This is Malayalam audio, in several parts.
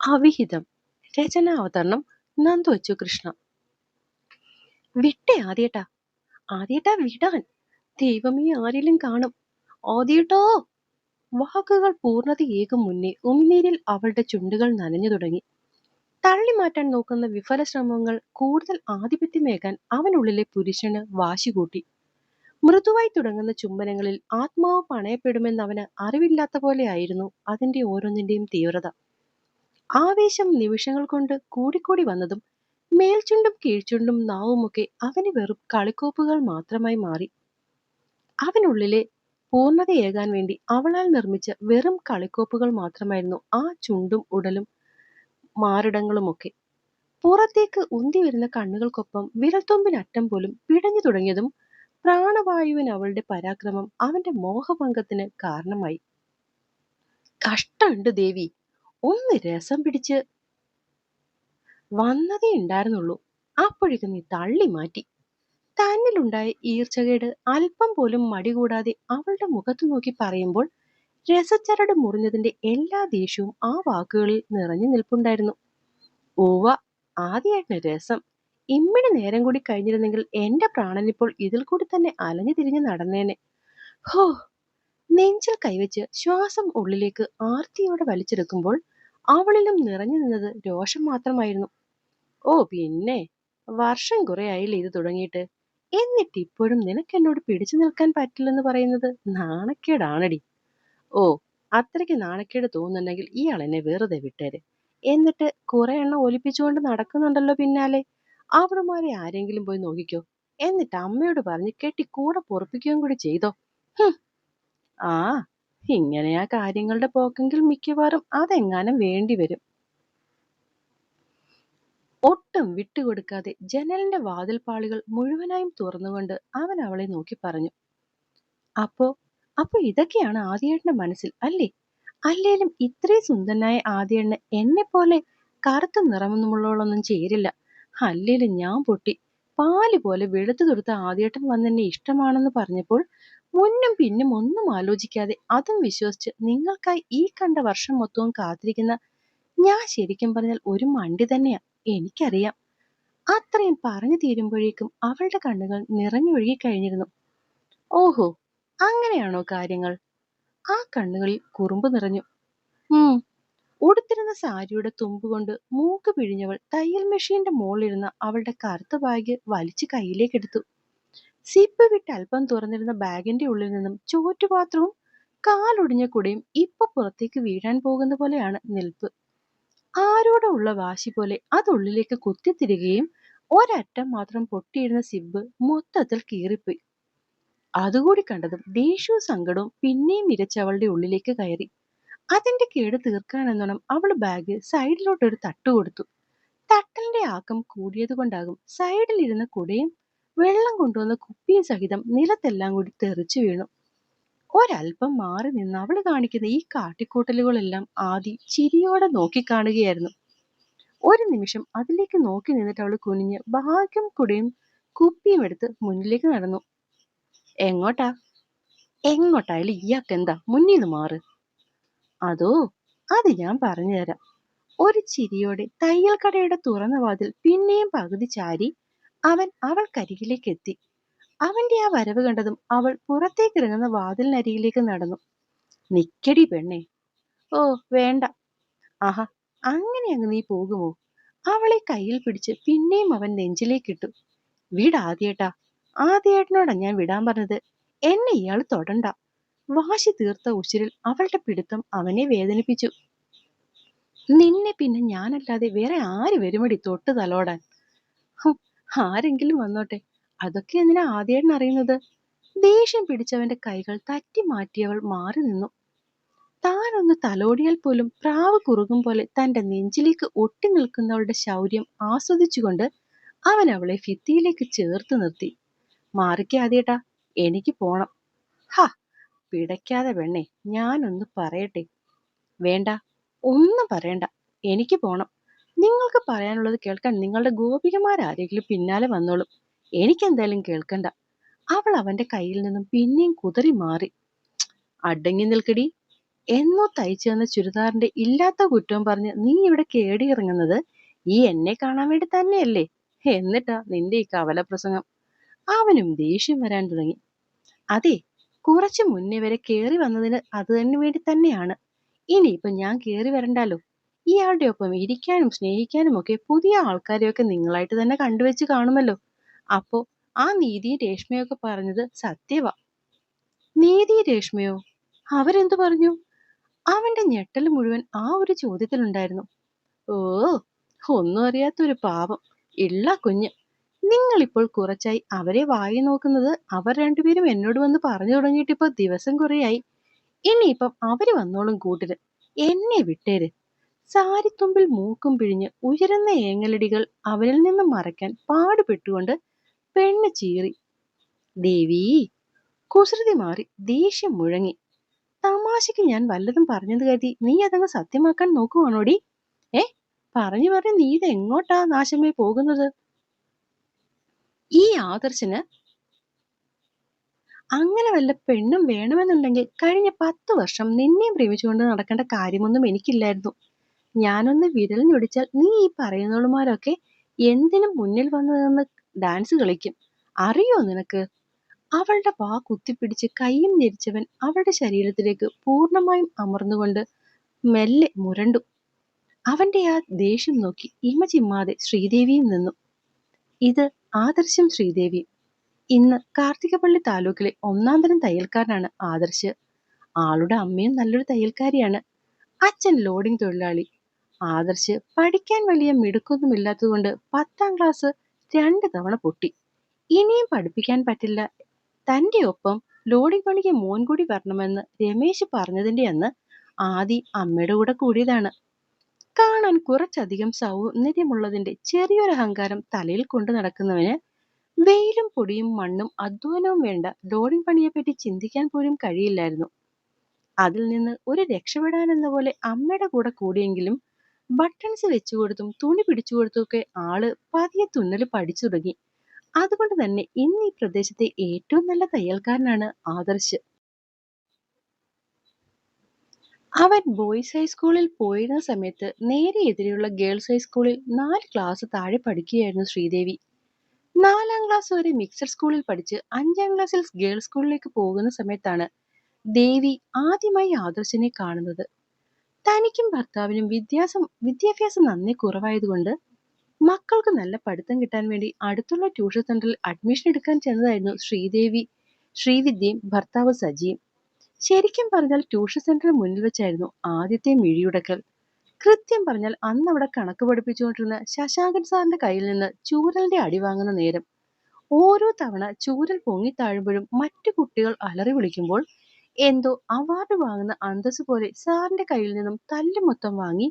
അവിഹിതം. രചന അവതരണം നന്ദു അച്ചു കൃഷ്ണ. വിട്ടേ ആദ്യേട്ടാ. ആദ്യേട്ടാ വിടാൻ. ദൈവമേ ആരിലും കാണും. ആദ്യേട്ടോ. വാക്കുകൾ പൂർണതയേകും മുന്നേ ഉമിനീരിൽ അവളുടെ ചുണ്ടുകൾ നനഞ്ഞു തുടങ്ങി. തള്ളി മാറ്റാൻ നോക്കുന്ന വിഫല ശ്രമങ്ങൾ കൂടുതൽ ആധിപത്യമേകാൻ അവനുള്ളിലെ പുരുഷന് വാശി കൂട്ടി. മൃദുവായി തുടങ്ങുന്ന ചുംബനങ്ങളിൽ ആത്മാവ് പണയപ്പെടുമെന്ന് അവന് അറിവില്ലാത്ത പോലെയായിരുന്നു അതിന്റെ ഓരോന്നിന്റെയും തീവ്രത. ആവേശം നിമിഷങ്ങൾ കൊണ്ട് കൂടിക്കൂടി വന്നതും മേൽചുണ്ടും കീഴ്ചുണ്ടും നാവുമൊക്കെ അവന് വെറും കളിക്കോപ്പുകൾ മാത്രമായി മാറി. അവനുള്ളിലെ പൂർണതയേകാൻ വേണ്ടി അവളാൽ നിർമ്മിച്ച വെറും കളിക്കോപ്പുകൾ മാത്രമായിരുന്നു ആ ചുണ്ടും ഉടലും മാറിടങ്ങളുമൊക്കെ. പുറത്തേക്ക് ഉന്തി വരുന്ന കണ്ണുകൾക്കൊപ്പം വിരൽത്തുമ്പിനറ്റം പോലും പിടഞ്ഞു തുടങ്ങിയതും പ്രാണവായുവിന് അവളുടെ പരാക്രമം അവന്റെ മോഹഭംഗത്തിന് കാരണമായി. കഷ്ടമുണ്ട് ദേവി. ഒന്ന് രസം പിടിച്ച് വന്നതേ ഉണ്ടായിരുന്നുള്ളൂ. അപ്പോഴേക്കും നീ തള്ളി മാറ്റി. തന്നിലുണ്ടായ ഈർച്ചകേട് അല്പം പോലും മടി കൂടാതെ അവളുടെ മുഖത്തു നോക്കി പറയുമ്പോൾ രസച്ചരട് മുറിഞ്ഞതിന്റെ എല്ലാ ദേഷ്യവും ആ വാക്കുകളിൽ നിറഞ്ഞു നിൽപ്പുണ്ടായിരുന്നു. ഓവ ആദ്യമായിട്ടാണ് രസം. ഇമ്മിണി നേരം കൂടി കഴിഞ്ഞിരുന്നെങ്കിൽ എന്റെ പ്രാണനിപ്പോൾ ഇതിൽ കൂടി തന്നെ അലഞ്ഞു തിരിഞ്ഞ് നടന്നേനെ. ഹോ നെഞ്ചിൽ കൈവച്ച് ശ്വാസം ഉള്ളിലേക്ക് ആർത്തിയോടെ വലിച്ചെടുക്കുമ്പോൾ അവളിലും നിറഞ്ഞു നിന്നത് രോഷം മാത്രമായിരുന്നു. ഓ പിന്നെ വർഷം കുറെ ആയില്ലേ ഇത് തുടങ്ങിയിട്ട്. എന്നിട്ട് ഇപ്പോഴും നിനക്ക് എന്നോട് പിടിച്ചു നിൽക്കാൻ പറ്റില്ലെന്ന് പറയുന്നത് നാണക്കേടാണടി. ഓ അത്രയ്ക്ക് നാണക്കേട് തോന്നുന്നുണ്ടെങ്കിൽ ഇയാൾ എന്നെ വെറുതെ വിട്ടേര്. എന്നിട്ട് കുറെ എണ്ണം ഒലിപ്പിച്ചുകൊണ്ട് നടക്കുന്നുണ്ടല്ലോ പിന്നാലെ. അവളുമാരെ ആരെങ്കിലും പോയി നോക്കിക്കോ. എന്നിട്ട് അമ്മയോട് പറഞ്ഞ് കെട്ടി കൂടെ പൊറപ്പിക്കുകയും കൂടി ചെയ്തോ. ഹും. ആ ഇങ്ങനെയാ കാര്യങ്ങളുടെ പോക്കെങ്കിൽ മിക്കവാറും അതെങ്ങാനും വേണ്ടി വരും. ഒട്ടും വിട്ടുകൊടുക്കാതെ ജനലിന്റെ വാതിൽപ്പാളികൾ മുഴുവനായും തുറന്നുകൊണ്ട് അവൻ അവളെ നോക്കി പറഞ്ഞു. അപ്പോ അപ്പൊ ഇതൊക്കെയാണ് ആദ്യേട്ടന്റെ മനസ്സിൽ അല്ലേ? അല്ലേലും ഇത്രേ സുന്ദരനായ ആദ്യേണ്ണ എന്നെ പോലെ കറുത്ത നിറമൊന്നുമുള്ളവളൊന്നും ചേരില്ല. അല്ലേലും ഞാൻ പൊട്ടി പാൽ പോലെ വെളുത്തു തൊടുത്ത ആദ്യേട്ടൻ വന്നെന്നെ ഇഷ്ടമാണെന്ന് പറഞ്ഞപ്പോൾ മുന്നും പിന്നും ഒന്നും ആലോചിക്കാതെ അതും വിശ്വസിച്ച് നിങ്ങൾക്കായി ഈ കണ്ട വർഷം മൊത്തവും കാത്തിരിക്കുന്ന ഞാൻ ശരിക്കും പറഞ്ഞാൽ ഒരു മണ്ടി തന്നെയാ. എനിക്കറിയാം. അത്രയും പറഞ്ഞു തീരുമ്പോഴേക്കും അവളുടെ കണ്ണുകൾ നിറഞ്ഞൊഴുകി കഴിഞ്ഞിരുന്നു. ഓഹോ അങ്ങനെയാണോ കാര്യങ്ങൾ? ആ കണ്ണുകളിൽ കുറുമ്പ് നിറഞ്ഞു. ഉം. ഉടുത്തിരുന്ന സാരിയുടെ തുമ്പ് കൊണ്ട് മൂക്ക് പിഴിഞ്ഞവൾ തയ്യൽ മെഷീന്റെ മുകളിലിരുന്ന അവളുടെ കറുത്ത ബാഗ് വലിച്ചു കയ്യിലേക്കെടുത്തു സിപ്പ് വിട്ട് അല്പം തുറന്നിരുന്ന ബാഗിന്റെ ഉള്ളിൽ നിന്നും ചോറ്റുപാത്രവും കാലൊടിഞ്ഞ കുടയും ഇപ്പൊ പുറത്തേക്ക് വീഴാൻ പോകുന്ന പോലെയാണ് നിൽപ്പ്. ആരോടെ ഉള്ള വാശി പോലെ അത് ഉള്ളിലേക്ക് കുത്തിത്തിരികയും ഒരറ്റം മാത്രം പൊട്ടിയിരുന്ന സിബ് മൊത്തത്തിൽ കീറിപ്പോയി. അതുകൂടി കണ്ടതും ദേഷ്യവും സങ്കടവും പിന്നെയും വിരച്ചവളുടെ ഉള്ളിലേക്ക് കയറി. അതിന്റെ കേട് തീർക്കാനെന്നോണം അവൾ ബാഗ് സൈഡിലോട്ടൊരു തട്ട് കൊടുത്തു. തട്ടലിന്റെ ആക്കം കൂടിയത് കൊണ്ടാകും സൈഡിലിരുന്ന കുടയും വെള്ളം കൊണ്ടുവന്ന കുപ്പിയും സഹിതം നിലത്തെല്ലാം കൂടി തെറിച്ചു വീണു. ഒരല്പം മാറി നിന്ന് അവൾ കാണിക്കുന്ന ഈ കാട്ടിക്കൂട്ടലുകളെല്ലാം ആദി ചിരിയോടെ നോക്കിക്കാണുകയായിരുന്നു. ഒരു നിമിഷം അതിലേക്ക് നോക്കി നിന്നിട്ട് അവൾ കുനിഞ്ഞ് ഭാഗ്യം കുടിയും കുപ്പിയും എടുത്ത് മുന്നിലേക്ക് നടന്നു. എങ്ങോട്ടാ? എങ്ങോട്ടായാലും ഇയാൾക്ക് എന്താ? മുന്നിൽ നിന്ന് മാറ്. അതോ അത് ഞാൻ പറഞ്ഞുതരാം. ഒരു ചിരിയോടെ തയ്യൽ കടയുടെ തുറന്ന വാതിൽ പിന്നെയും പകുതി ചാരി അവൻ അവൾക്കരികിലേക്ക് എത്തി അവന്റെ ആ വരവ് കണ്ടതും അവൾ പുറത്തേക്ക് ഇറങ്ങുന്ന വാതിലിനരികിലേക്ക് നടന്നു. നിക്കടി പെണ്ണേ. ഓ വേണ്ട. ആഹാ അങ്ങനെ അങ്ങ് നീ പോകുമോ? അവളെ കയ്യിൽ പിടിച്ച് പിന്നെയും അവൻ നെഞ്ചിലേക്കിട്ടു. വിടാദ്യേട്ടാ ആദ്യേട്ടനോടാ ഞാൻ വിടാൻ പറഞ്ഞത്. എന്നെ ഇയാൾ തൊടണ്ട. വാശി തീർത്ത ഉശിരിൽ അവളുടെ പിടുത്തം അവനെ വേദനിപ്പിച്ചു. നിന്നെ പിന്നെ ഞാനല്ലാതെ വേറെ ആര് വരുമടി തൊട്ട് തലോടാൻ? ആരെങ്കിലും വന്നോട്ടെ. അതൊക്കെ എന്തിനാ ആദ്യേട്ടൻ അറിയുന്നത്? ദേഷ്യം പിടിച്ചവന്റെ കൈകൾ തട്ടി മാറ്റിയവൾ മാറി നിന്നു. താനൊന്ന് തലോടിയാൽ പോലും പ്രാവ് കുറുകും പോലെ തന്റെ നെഞ്ചിലേക്ക് ഒട്ടി നിൽക്കുന്നവളുടെ ശൗര്യം ആസ്വദിച്ചുകൊണ്ട് അവൻ അവളെ ഫിത്തിയിലേക്ക് ചേർത്ത് നിർത്തി. മാറിക്കാതേട്ടാ എനിക്ക് പോണം. ഹ പിടയ്ക്കാതെ പെണ്ണെ ഞാനൊന്ന് പറയട്ടെ. വേണ്ട ഒന്നും പറയണ്ട. എനിക്ക് പോണം. നിങ്ങൾക്ക് പറയാനുള്ളത് കേൾക്കാൻ നിങ്ങളുടെ ഗോപികമാരാരെങ്കിലും പിന്നാലെ വന്നോളും. എനിക്കെന്തായാലും കേൾക്കണ്ട. അവൾ അവന്റെ കയ്യിൽ നിന്നും പിന്നെയും കുതറി മാറി. അടങ്ങി നിൽക്കടി. എന്നോ തയ്ച്ചു തന്ന ചുരിദാറിന്റെ ഇല്ലാത്ത കുറ്റവും പറഞ്ഞ് നീ ഇവിടെ കേടി ഇറങ്ങുന്നത് ഈ എന്നെ കാണാൻ വേണ്ടി തന്നെയല്ലേ? എന്നിട്ടാ നിന്റെ ഈ കവല പ്രസംഗം. അവനും ദേഷ്യം വരാൻ തുടങ്ങി. അതെ കുറച്ചു മുന്നേ വരെ കേറി വന്നതിന് അത് തന്നെ വേണ്ടി തന്നെയാണ്. ഇനിയിപ്പൊ ഞാൻ കേറി വരണ്ടല്ലോ ഇയാളുടെ ഒപ്പം ഇരിക്കാനും സ്നേഹിക്കാനും ഒക്കെ പുതിയ ആൾക്കാരെയൊക്കെ നിങ്ങളായിട്ട് തന്നെ കണ്ടുവെച്ച് കാണുമല്ലോ. അപ്പോ ആ നീതി രേഷ്മയൊക്കെ പറഞ്ഞത് സത്യവാ. നീതി രേഷ്മയോ? അവരെന്തു പറഞ്ഞു? അവന്റെ ഞെട്ടൽ മുഴുവൻ ആ ഒരു ചോദ്യത്തിലുണ്ടായിരുന്നു. ഓ ഒന്നും അറിയാത്തൊരു പാവം. ഇള്ള കുഞ്ഞ്. നിങ്ങളിപ്പോൾ കുറച്ചായി അവരെ വായി നോക്കുന്നത് അവർ രണ്ടുപേരും എന്നോട് വന്ന് പറഞ്ഞു തുടങ്ങിയിട്ടിപ്പോ ദിവസം കുറേയായി. ഇനിയിപ്പം അവർ വന്നോളും കൂട്ടിൽ. എന്നെ വിട്ടേര്. സാരിത്തുമ്പിൽ മൂക്കും പിഴിഞ്ഞ് ഉയരുന്ന ഏങ്ങലടികൾ അവരിൽ നിന്ന് മറയ്ക്കാൻ പാടുപെട്ടുകൊണ്ട് പെണ്ണ് ചീറി. ദേവി കുസൃതി മാറി ദേഷ്യം മുഴങ്ങി. തമാശയ്ക്ക് ഞാൻ വല്ലതും പറഞ്ഞത് കരുതി നീ അതങ്ങ് സത്യമാക്കാൻ നോക്കുവാണോടി? ഏ പറഞ്ഞു പറഞ്ഞ് നീ ഇത് എങ്ങോട്ടാ നാശമേ പോകുന്നത്? ഈ ആദർശന് അങ്ങനെ വല്ല പെണ്ണും വേണമെന്നുണ്ടെങ്കിൽ കഴിഞ്ഞ പത്ത് വർഷം നിന്നെയും പ്രേമിച്ചുകൊണ്ട് നടക്കേണ്ട കാര്യമൊന്നും എനിക്കില്ലായിരുന്നു. ഞാനൊന്ന് വിരൽ ഞൊടിച്ചാൽ നീ ഈ പറയുന്നവളുമാരൊക്കെ എന്തിനും മുന്നിൽ വന്നു നിന്ന് ഡാൻസ് കളിക്കും. അറിയോ നിനക്ക്? അവളുടെ വാ കുത്തിപ്പിടിച്ച് കൈയും ഞെരിച്ചവൻ അവളുടെ ശരീരത്തിലേക്ക് പൂർണമായും അമർന്നുകൊണ്ട് മെല്ലെ മുരണ്ടു. അവന്റെ ആ ദേഷ്യം നോക്കി ഇമ ചിമ്മാതെ ശ്രീദേവിയും നിന്നു. ഇത് ആദർശം ശ്രീദേവി ഇന്ന് കാർത്തികപ്പള്ളി താലൂക്കിലെ ഒന്നാം തരം തയ്യൽക്കാരനാണ് ആദർശ്. ആളുടെ അമ്മയും നല്ലൊരു തയ്യൽക്കാരിയാണ്. അച്ഛൻ ലോഡിംഗ് തൊഴിലാളി. ആദർശ് പഠിക്കാൻ വലിയ മിടുക്കൊന്നുമില്ലാത്തതുകൊണ്ട് പത്താം ക്ലാസ് രണ്ട് തവണ പൊട്ടി. ഇനിയും പഠിപ്പിക്കാൻ പറ്റില്ല. തന്റെ ഒപ്പം ലോഡിംഗ് പണിക്ക് മോൻ കൂടി വരണമെന്ന് രമേശ് പറഞ്ഞതിന്റെ അന്ന് ആദി അമ്മയുടെ കൂടെ കൂടിയതാണ്. കാണാൻ കുറച്ചധികം സൗന്ദര്യമുള്ളതിന്റെ ചെറിയൊരു അഹങ്കാരം തലയിൽ കൊണ്ടു നടക്കുന്നവന് വെയിലും പൊടിയും മണ്ണും അധ്വാനവും വേണ്ട ലോഡിംഗ് പണിയെപ്പറ്റി ചിന്തിക്കാൻ പോലും കഴിയില്ലായിരുന്നു. അതിൽ നിന്ന് ഒരു രക്ഷപ്പെടാനെന്ന പോലെ അമ്മയുടെ കൂടെ കൂടിയെങ്കിലും ബട്ടൺസ് വെച്ചു കൊടുത്തും തുണി പിടിച്ചു കൊടുത്തുമൊക്കെ ആൾ പതിയെ തുന്നൽ പഠിച്ചു തുടങ്ങി. അതുകൊണ്ട് തന്നെ ഇന്ന് ഈ പ്രദേശത്തെ ഏറ്റവും നല്ല തയ്യൽക്കാരനാണ് ആദർശ്. അവൻ ബോയ്സ് ഹൈസ്കൂളിൽ പോയിരുന്ന സമയത്ത് നേരെ എതിരെയുള്ള ഗേൾസ് ഹൈസ്കൂളിൽ നാല് ക്ലാസ് താഴെ പഠിക്കുകയായിരുന്നു ശ്രീദേവി. നാലാം ക്ലാസ് വരെ മിക്സഡ് സ്കൂളിൽ പഠിച്ച് അഞ്ചാം ക്ലാസ്സിൽ ഗേൾസ് സ്കൂളിലേക്ക് പോകുന്ന സമയത്താണ് ദേവി ആദ്യമായി ആദർശിനെ കാണുന്നത്. തനിക്കും ഭർത്താവിനും വിദ്യാസം വിദ്യാഭ്യാസം നന്നേ കുറവായതുകൊണ്ട് മക്കൾക്ക് നല്ല പഠിത്തം കിട്ടാൻ വേണ്ടി അടുത്തുള്ള ട്യൂഷൻ സെന്ററിൽ അഡ്മിഷൻ എടുക്കാൻ ചെന്നതായിരുന്നു ശ്രീദേവി. ശ്രീവിദ്യയും ഭർത്താവ് സജിയും. ശരിക്കും പറഞ്ഞാൽ ട്യൂഷൻ സെന്ററിന് മുന്നിൽ വെച്ചായിരുന്നു ആദ്യത്തെ മിഴിയുടക്കൽ. കൃത്യം പറഞ്ഞാൽ അന്ന് അവിടെ കണക്ക് പഠിപ്പിച്ചുകൊണ്ടിരുന്ന ശശാങ്കൻ സാറിന്റെ കയ്യിൽ നിന്ന് ചൂരലിന്റെ അടി വാങ്ങുന്ന നേരം. ഓരോ തവണ ചൂരൽ പൊങ്ങി താഴുമ്പോഴും മറ്റു കുട്ടികൾ അലറി വിളിക്കുമ്പോൾ എന്തോ അവാർഡ് വാങ്ങുന്ന അന്തസ് പോലെ സാറിന്റെ കയ്യിൽ നിന്നും തല്ല് മൊത്തം വാങ്ങി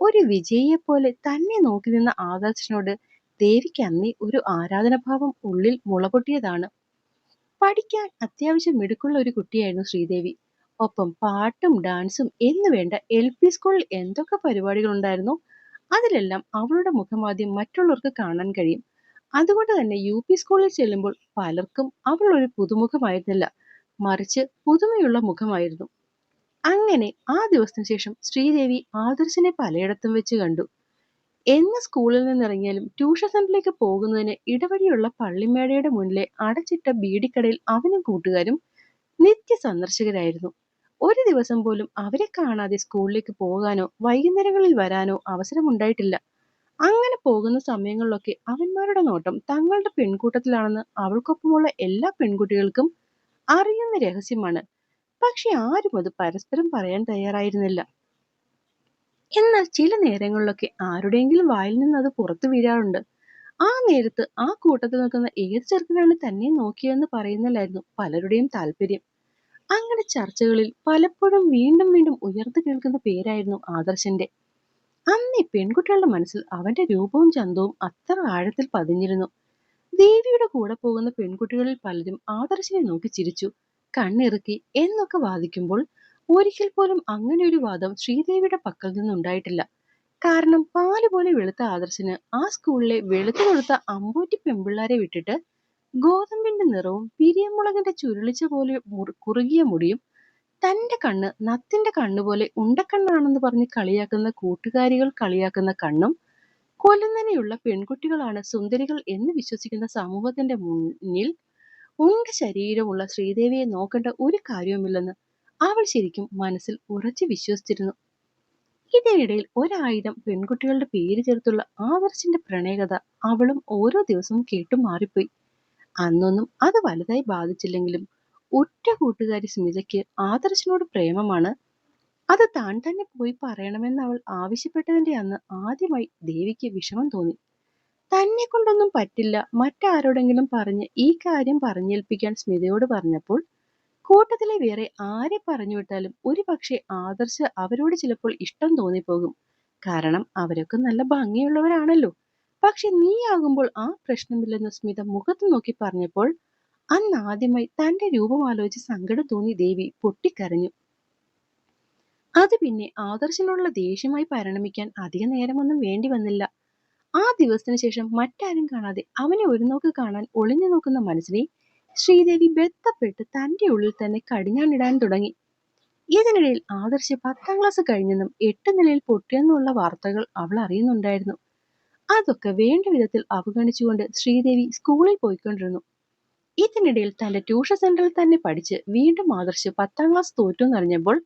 ഒരു വിജയിയെപ്പോലെ തന്നെ നോക്കി നിന്ന ആദർശനോട് ദേവിക്ക് അന്നേ ഒരു ആരാധനാഭാവം ഉള്ളിൽ മുളപൊട്ടിയതാണ്. പഠിക്കാൻ അത്യാവശ്യം മിടുക്കുള്ള ഒരു കുട്ടിയായിരുന്നു ശ്രീദേവി. ഒപ്പം പാട്ടും ഡാൻസും എന്ന് വേണ്ട എൽ പി സ്കൂളിൽ എന്തൊക്കെ പരിപാടികൾ ഉണ്ടായിരുന്നു അതിലെല്ലാം അവളുടെ മുഖമാദ്യം മറ്റുള്ളവർക്ക് കാണാൻ കഴിയും. അതുകൊണ്ട് തന്നെ യു പി സ്കൂളിൽ ചെല്ലുമ്പോൾ പലർക്കും അവൾ ഒരു പുതുമുഖമായിരുന്നില്ല. മറിച്ച് പുതുമയുള്ള മുഖമായിരുന്നു. അങ്ങനെ ആ ദിവസത്തിന് ശേഷം ശ്രീദേവി ആദർശിനെ പലയിടത്തും വെച്ച് കണ്ടു. എന്ന് സ്കൂളിൽ നിന്നിറങ്ങിയാലും ട്യൂഷൻ സെന്ററിലേക്ക് പോകുന്നതിന് ഇടവഴിയുള്ള പള്ളിമേടയുടെ മുന്നിലെ അടച്ചിട്ട ബീഡിക്കടയിൽ അവനും കൂട്ടുകാരും നിത്യ സന്ദർശകരായിരുന്നു ഒരു ദിവസം പോലും അവരെ കാണാതെ സ്കൂളിലേക്ക് പോകാനോ വൈകുന്നേരങ്ങളിൽ വരാനോ അവസരമുണ്ടായിട്ടില്ല. അങ്ങനെ പോകുന്ന സമയങ്ങളിലൊക്കെ അവന്മാരുടെ നോട്ടം തങ്ങളുടെ പെൺകൂട്ടത്തിലാണെന്ന് അവൾക്കൊപ്പമുള്ള എല്ലാ പെൺകുട്ടികൾക്കും അറിയുന്ന രഹസ്യമാണ്. പക്ഷെ ആരും അത് പരസ്പരം പറയാൻ തയ്യാറായിരുന്നില്ല. എന്നാൽ ചില നേരങ്ങളിലൊക്കെ ആരുടെയെങ്കിലും വായിൽ നിന്ന് അത് പുറത്തു വീഴാറുണ്ട്. ആ നേരത്ത് ആ കൂട്ടത്തിൽ നിൽക്കുന്ന ഏത് ചെറുക്കനാണ് തന്നെ നോക്കിയതെന്ന് പറയുന്നതിലായിരുന്നു പലരുടെയും താല്പര്യം. അങ്ങനെ ചർച്ചകളിൽ പലപ്പോഴും വീണ്ടും വീണ്ടും ഉയർന്നു കേൾക്കുന്ന പേരായിരുന്നു ആദർശന്റെ അന്ന് ഈ പെൺകുട്ടികളുടെ മനസ്സിൽ അവന്റെ രൂപവും ചന്തവും അത്ര ആഴത്തിൽ പതിഞ്ഞിരുന്നു. ദേവിയുടെ കൂടെ പോകുന്ന പെൺകുട്ടികളിൽ പലരും ആദർശിനെ നോക്കി ചിരിച്ചു കണ്ണിറുക്കി എന്നൊക്കെ വാദിക്കുമ്പോൾ ഒരിക്കൽ പോലും അങ്ങനെ ഒരു വാദം ശ്രീദേവിയുടെ പക്കൽ നിന്നുണ്ടായിട്ടില്ല കാരണം പാൽ പോലെ വെളുത്ത ആദർശിന് ആ സ്കൂളിലെ വെളുത്തു കൊടുത്ത അമ്പൂറ്റി പെമ്പിള്ളാരെ വിട്ടിട്ട് ഗോതമ്പിന്റെ നിറവും പിരിയമുളകിന്റെ ചുരുളിച്ച പോലെ കുറുകിയ മുടിയും തന്റെ കണ്ണ് നത്തിന്റെ കണ്ണുപോലെ ഉണ്ടക്കണ്ണാണെന്ന് പറഞ്ഞ് കളിയാക്കുന്ന കൂട്ടുകാരികൾ കളിയാക്കുന്ന കണ്ണും കൊലുന്നനെയുള്ള പെൺകുട്ടികളാണ് സുന്ദരികൾ എന്ന് വിശ്വസിക്കുന്ന സമൂഹത്തിന്റെ മുന്നിൽ ഉണ്ട ശരീരമുള്ള ശ്രീദേവിയെ നോക്കേണ്ട ഒരു കാര്യവുമില്ലെന്ന് അവൾ ശരിക്കും മനസ്സിൽ ഉറച്ചു വിശ്വസിച്ചിരുന്നു. ഇതിനിടയിൽ ഒരായിരം പെൺകുട്ടികളുടെ പേര് ചേർത്തുള്ള ആദർശിന്റെ പ്രണയകഥ അവളും ഓരോ ദിവസവും കേട്ടു മാറിപ്പോയി. അന്നൊന്നും അത് വലുതായി ബാധിച്ചില്ലെങ്കിലും ഒറ്റ കൂട്ടുകാരി സ്മിതയ്ക്ക് ആദർശിനോട് പ്രേമമാണ് അത് താൻ തന്നെ പോയി പറയണമെന്ന് അവൾ ആവശ്യപ്പെട്ടതിന്റെ അന്ന് ആദ്യമായി ദേവിക്ക് വിഷമം തോന്നി. തന്നെ കൊണ്ടൊന്നും പറ്റില്ല. മറ്റാരോടെങ്കിലും പറഞ്ഞ് ഈ കാര്യം പറഞ്ഞേൽപ്പിക്കാൻ സ്മിതയോട് പറഞ്ഞപ്പോൾ കൂട്ടത്തിലെ വേറെ ആരെ പറഞ്ഞു വിട്ടാലും ഒരു പക്ഷേ ആദർശ് അവരോട് ചിലപ്പോൾ ഇഷ്ടം തോന്നിപ്പോകും. കാരണം അവരൊക്കെ നല്ല ഭംഗിയുള്ളവരാണല്ലോ. പക്ഷെ നീയാകുമ്പോൾ ആ പ്രശ്നമില്ലെന്ന് സ്മിത മുഖത്ത് നോക്കി പറഞ്ഞപ്പോൾ അന്ന് ആദ്യമായി തന്റെ രൂപം ആലോചിച്ച് സങ്കടം തോന്നി ദേവി പൊട്ടിക്കരഞ്ഞു. അത് പിന്നെ ആദർശനുള്ള ദേഷ്യമായി പരിണമിക്കാൻ അധിക നേരമൊന്നും വേണ്ടി വന്നില്ല. ആ ദിവസത്തിന് ശേഷം മറ്റാരും കാണാതെ അവനെ ഒരു നോക്ക് കാണാൻ ഒളിഞ്ഞു നോക്കുന്ന മനസ്സിനെ ശ്രീദേവി ബന്ധപ്പെട്ട് തന്റെ ഉള്ളിൽ തന്നെ കടിഞ്ഞാണിടാൻ തുടങ്ങി. ഇതിനിടയിൽ ആദർശ് പത്താം ക്ലാസ് കഴിഞ്ഞെന്നും എട്ട് നിലയിൽ പൊട്ടിയെന്നുള്ള വാർത്തകൾ അവൾ അറിയുന്നുണ്ടായിരുന്നു. അതൊക്കെ വേണ്ട വിധത്തിൽ അവഗണിച്ചുകൊണ്ട് ശ്രീദേവി സ്കൂളിൽ പോയിക്കൊണ്ടിരുന്നു. ഇതിനിടയിൽ തന്റെ ട്യൂഷൻ സെന്ററിൽ തന്നെ പഠിച്ച് വീണ്ടും ആദർശ് പത്താം ക്ലാസ് തോറ്റെന്നറിഞ്ഞപ്പോൾ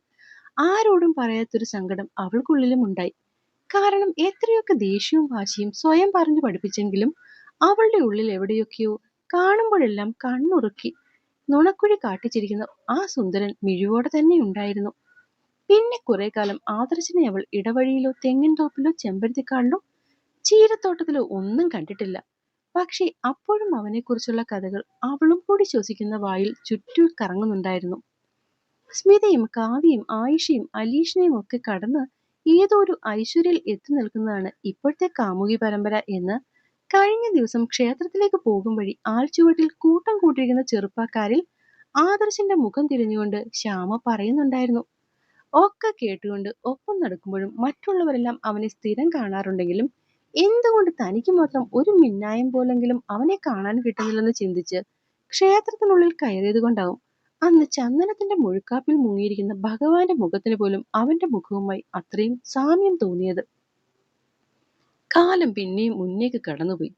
ആരോടും പറയാത്തൊരു സങ്കടം അവൾക്കുള്ളിലും ഉണ്ടായി. കാരണം എത്രയൊക്കെ ദേഷ്യവും വാശിയും സ്വയം പറഞ്ഞു പഠിപ്പിച്ചെങ്കിലും അവളുടെ ഉള്ളിൽ എവിടെയൊക്കെയോ കാണുമ്പോഴെല്ലാം കണ്ണുറുക്കി നുണക്കുഴി കാട്ടിച്ചിരിക്കുന്ന ആ സുന്ദരൻ മിഴിവോടെ തന്നെ ഉണ്ടായിരുന്നു. പിന്നെ കുറെ കാലം ആദർശിനെ അവൾ ഇടവഴിയിലോ തെങ്ങിൻ തോപ്പിലോ ചെമ്പരത്തിക്കാളിലോ ചീരത്തോട്ടത്തിലോ ഒന്നും കണ്ടിട്ടില്ല. പക്ഷേ അപ്പോഴും അവനെക്കുറിച്ചുള്ള കഥകൾ അവളും കൂടി ശ്വസിക്കുന്ന വായിൽ ചുറ്റും കറങ്ങുന്നുണ്ടായിരുന്നു. സ്മിതയും കാവ്യയും ആയിഷയും അലീഷയും ഒക്കെ കടന്ന് ഏതോ ഒരു ഐശ്വര്യയിൽ എത്തി നിൽക്കുന്നതാണ് ഇപ്പോഴത്തെ കാമുകി പരമ്പര എന്ന്. കഴിഞ്ഞ ദിവസം ക്ഷേത്രത്തിലേക്ക് പോകും വഴി ആൽച്ചുവട്ടിൽ കൂട്ടം കൂട്ടിയിരിക്കുന്ന ചെറുപ്പക്കാരിൽ ആദർശിന്റെ മുഖം തിരിഞ്ഞുകൊണ്ട് ശ്യാമ പറയുന്നുണ്ടായിരുന്നു. ഒക്കെ കേട്ടുകൊണ്ട് ഒപ്പം നടക്കുമ്പോഴും മറ്റുള്ളവരെല്ലാം അവനെ സ്ഥിരം കാണാറുണ്ടെങ്കിലും എന്തുകൊണ്ട് തനിക്ക് മാത്രം ഒരു മിന്നായം പോലെങ്കിലും അവനെ കാണാൻ കിട്ടുന്നില്ലെന്ന് ചിന്തിച്ച് ക്ഷേത്രത്തിനുള്ളിൽ കയറിയത് കൊണ്ടാവും. അന്ന് ചന്ദനത്തിന്റെ മുഴുക്കാപ്പിൽ മുങ്ങിയിരിക്കുന്ന ഭഗവാന്റെ മുഖത്തിന് പോലും അവന്റെ മുഖവുമായി അത്രയും സാമ്യം തോന്നിയത്. കാലം പിന്നെയും മുന്നേക്ക് കടന്നുപോയി.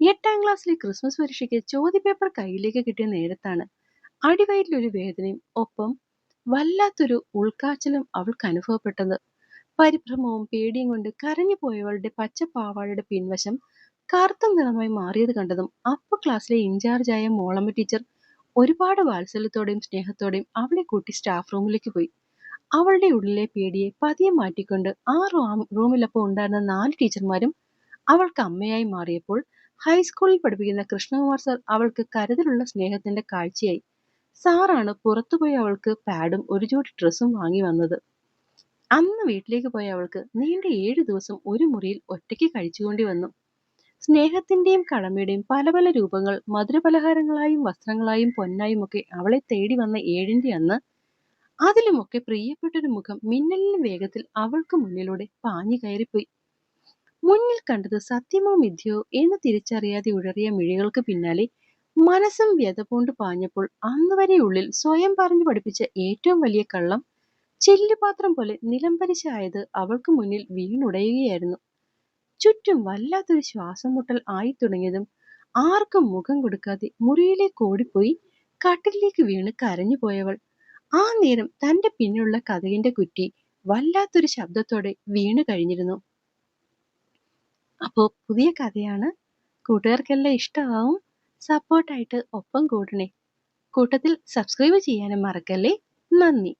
എട്ടാം ക്ലാസ്സിലെ ക്രിസ്മസ് പരീക്ഷയ്ക്ക് ചോദ്യപേപ്പർ കയ്യിലേക്ക് കിട്ടിയ നേരത്താണ് അടിവയറ്റിലൊരു വേദനയും ഒപ്പം വല്ലാത്തൊരു ഉൾക്കാച്ചലും അവൾക്ക് അനുഭവപ്പെട്ടത്. പരിഭ്രമവും പേടിയും കൊണ്ട് കരഞ്ഞു പോയവളുടെ പച്ചപ്പാവാടയുടെ പിൻവശം കറുത്ത നിറമായി മാറിയത് കണ്ടതും അപ്പ ക്ലാസ്സിലെ ഇൻചാർജായ മോളമ്മ ടീച്ചർ ഒരുപാട് വാത്സല്യത്തോടെയും സ്നേഹത്തോടെയും അവളെ കൂട്ടി സ്റ്റാഫ് റൂമിലേക്ക് പോയി. അവളുടെ ഉള്ളിലെ പേടിയെ പതിയെ മാറ്റിക്കൊണ്ട് ആ റൂമിലപ്പോൾ ഉണ്ടായിരുന്ന നാല് ടീച്ചർമാരും അവൾക്ക് അമ്മയായി മാറിയപ്പോൾ ഹൈസ്കൂളിൽ പഠിപ്പിക്കുന്ന കൃഷ്ണകുമാർ സാർ അവൾക്ക് കരുതലുള്ള സ്നേഹത്തിന്റെ കാഴ്ചയായി. സാറാണ് പുറത്തുപോയി അവൾക്ക് പാഡും ഒരു ജോഡി ഡ്രസ്സും വാങ്ങി വന്നത്. അന്ന് വീട്ടിലേക്ക് പോയ അവൾക്ക് നീണ്ട ഏഴു ദിവസം ഒരു മുറിയിൽ ഒറ്റയ്ക്ക് കഴിച്ചുകൊണ്ടി വന്നു സ്നേഹത്തിന്റെയും കടമയുടെയും പല പല രൂപങ്ങൾ മധുരപലഹാരങ്ങളായും വസ്ത്രങ്ങളായും പൊന്നായും ഒക്കെ അവളെ തേടി വന്ന ഏഴിന്റെ അന്ന് അതിലുമൊക്കെ പ്രിയപ്പെട്ടൊരു മുഖം മിന്നലിന് വേഗത്തിൽ അവൾക്ക് മുന്നിലൂടെ പാഞ്ഞു കയറിപ്പോയി. മുന്നിൽ കണ്ടത് സത്യമോ മിഥ്യയോ എന്ന് തിരിച്ചറിയാതെ ഉഴറിയ മിഴികൾക്ക് പിന്നാലെ മനസ്സും വ്യതപൂണ്ട് പാഞ്ഞപ്പോൾ അന്നുവരെ ഉള്ളിൽ സ്വയം പറഞ്ഞു പഠിപ്പിച്ച ഏറ്റവും വലിയ കള്ളം ചില്ലുപാത്രം പോലെ നിലംപരിശായത് അവൾക്ക് മുന്നിൽ വീണുടയുകയായിരുന്നു. ചുറ്റും വല്ലാത്തൊരു ശ്വാസം മുട്ടൽ ആയി തുടങ്ങിയതും ആർക്കും മുഖം കൊടുക്കാതെ മുറിയിലേക്ക് ഓടിപ്പോയി കട്ടിലേക്ക് വീണ് കരഞ്ഞു പോയവൾ. ആ നേരം തന്റെ പിന്നിലുള്ള കഥകിന്റെ കുറ്റി വല്ലാത്തൊരു ശബ്ദത്തോടെ വീണു കഴിഞ്ഞിരുന്നു. അപ്പോ പുതിയ കഥയാണ്. കൂട്ടുകാർക്കെല്ലാം ഇഷ്ടമാവും. സപ്പോർട്ടായിട്ട് ഒപ്പം കൂടണേ. കൂട്ടത്തിൽ സബ്സ്ക്രൈബ് ചെയ്യാനും മറക്കല്ലേ? നന്ദി.